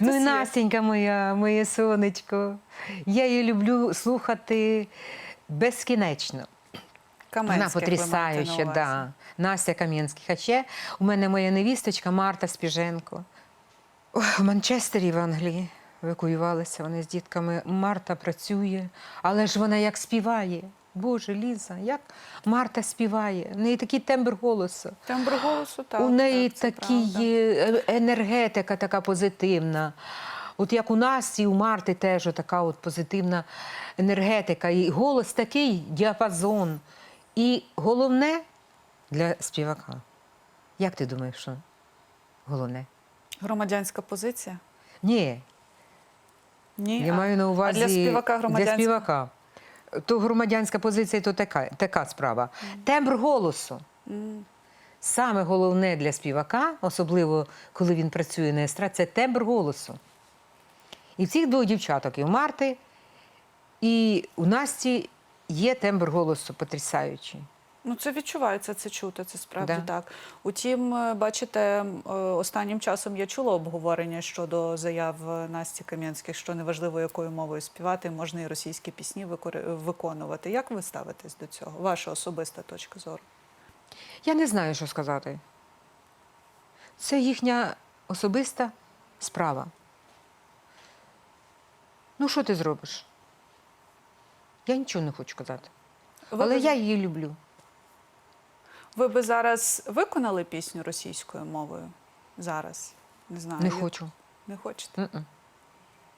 Ну і Настенька моя, моє сонечко. Я її люблю слухати безкінечно. Вона потрясаюча, да. Настя Кам'янських. А ще у мене моя невісточка Марта Спіженко. В Манчестері в Англії евакуювалися вони з дітками. Марта працює, але ж вона як співає. Боже, Ліза, як Марта співає. В неї такий тембр голосу. Тембр голосу, так. у неї так, правда. е, енергетика така позитивна. От як у нас і у Марти теж така от позитивна енергетика. І голос такий діапазон. І головне для співака. Як ти думаєш, що головне? Громадянська позиція? Ні, Ні. я а- маю на увазі А для співака для співака. То громадянська позиція то така, така справа. Тембр голосу. Саме головне для співака, особливо коли він працює на естраді, це тембр голосу. І в цих двох дівчаток, і в Марти, і у Насті є тембр голосу потрясаючий. Ну, це відчувається, це чути, це справді Да. так. Утім, е, бачите, е, останнім часом я чула обговорення щодо заяв е, Насті Кам'янських, що неважливо, якою мовою співати, можна і російські пісні виконувати. Як ви ставитесь до цього? Ваша особиста точка зору? Я не знаю, що сказати. Це їхня особиста справа. Ну, що ти зробиш? Я нічого не хочу казати. Але я її люблю. Ви би зараз виконали пісню російською мовою? Зараз? Не знаю. Не хочу. Не хочете? М-м.